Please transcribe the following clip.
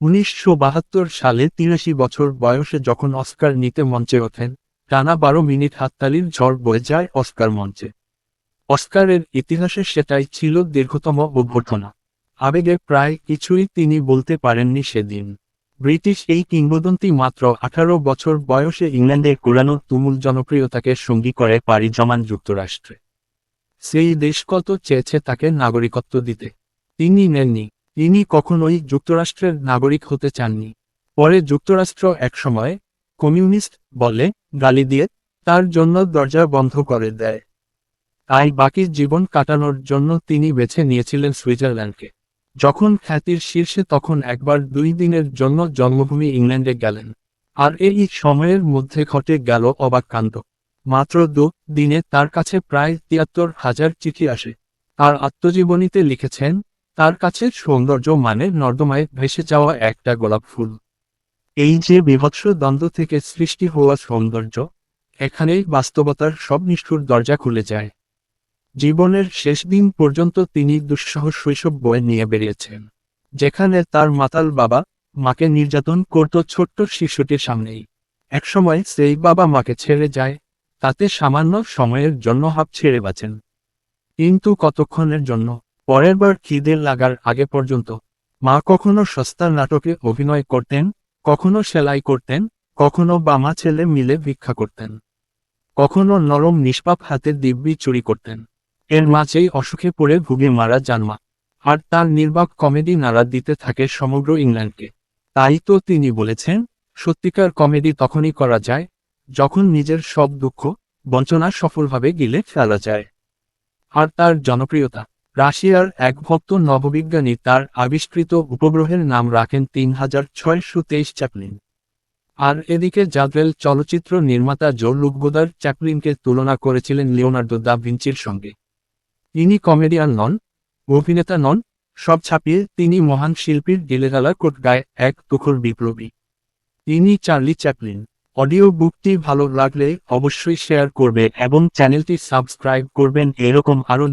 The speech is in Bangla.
উনিশশো বাহাত্তর সালে তিরাশি বছর বয়সে যখন অস্কার নিতে মঞ্চে ওঠেন, টানা বারো মিনিট হাততালির ঝড় বয়ে যায় অস্কার মঞ্চে। অস্কারের ইতিহাসে সেটাই ছিল দীর্ঘতম অভ্যর্থনা। আবেগে প্রায় কিছুই তিনি বলতে পারেননি সেদিন। ব্রিটিশ এই কিংবদন্তি মাত্র আঠারো বছর বয়সে ইংল্যান্ডে কুরানো তুমুল জনপ্রিয়তাকে সঙ্গী করে পাড়ি জমান যুক্তরাষ্ট্রে। সেই দেশ কত চেয়েছে তাকে নাগরিকত্ব দিতে? তিনি নেননি। তিনি কখনোই যুক্তরাষ্ট্রের নাগরিক হতে চাননি। পরে যুক্তরাষ্ট্র একসময় কমিউনিস্ট বলে গালি দিয়ে তার জন্য দরজা বন্ধ করে দেয়। তাই বাকি জীবন কাটানোর জন্য তিনি বেছে নিয়েছিলেন সুইজারল্যান্ডকে। যখন খ্যাতির শীর্ষে তখন একবার দুই দিনের জন্য জন্মভূমি ইংল্যান্ডে গেলেন। আর এই সময়ের মধ্যে ঘটে গেল অবাক কাণ্ড। মাত্র দু দিনে তার কাছে প্রায় তিয়াত্তর হাজার চিঠি আসে। তার আত্মজীবনীতে লিখেছেন তার কাছে সৌন্দর্য মানে নর্দমায় ভেসে যাওয়া একটা গোলাপ ফুল। এই যে বিভৎস দ্বন্দ্ব থেকে সৃষ্টি হওয়া সৌন্দর্য, এখানেই বাস্তবতার সব নিষ্ঠুর দরজা খুলে যায়। জীবনের শেষ দিন পর্যন্ত তিনি দুঃসহ শৈশব বয়ে নিয়ে বেরিয়েছেন যেখানে তার মাতাল বাবা মাকে নির্যাতন করত ছোট্ট শিশুটির সামনেই। একসময় সেই বাবা মাকে ছেড়ে যায়, তাতে সামান্য সময়ের জন্য হাফ ছেড়ে বাঁচেন। কিন্তু কতক্ষণের জন্য? পরের বার খিদে লাগার আগে পর্যন্ত। মা কখনো সস্তার নাটকে অভিনয় করতেন, কখনো সেলাই করতেন, কখনো বামা ছেলে মিলে ভিক্ষা করতেন। কখনো নরম নিষ্পাপ হাতে দিব্যি চুরি করতেন। এর মাঝেই অসুখে পড়ে ভুগে মারা যান মা। আর তার নির্বাক কমেডি নাড়া দিতে থাকে সমগ্র ইংল্যান্ডকে। তাই তো তিনি বলেছেন, সত্যিকার কমেডি তখনই করা যায়, যখন নিজের সব দুঃখ, বঞ্চনা সফলভাবে গিলে ফেলা যায়। আর তার জনপ্রিয়তা। রাশিয়ার এক ভক্ত নববিজ্ঞানী তার আবিষ্কৃত উপগ্রহের নাম রাখেন তিন হাজার ছয়শো তেইশ চ্যাপলিন। আর এদিকে জাদ্রেল চলচ্চিত্র নির্মাতা জো লুকবোদার চ্যাপলিনকে তুলনা করেছিলেন লিওনার্দো দা ভিঞ্চির সঙ্গে। তিনি কমেডিয়ান নন, অভিনেতা নন, সব ছাপিয়ে তিনি মহান শিল্পীর ডিলেরালা কোট গায়ে এক তুখর বিপ্লবী। তিনি চার্লি চ্যাপলিন। অডিও বুকটি ভালো লাগলে অবশ্যই শেয়ার করবে এবং চ্যানেলটি সাবস্ক্রাইব করবেন। এরকম আরও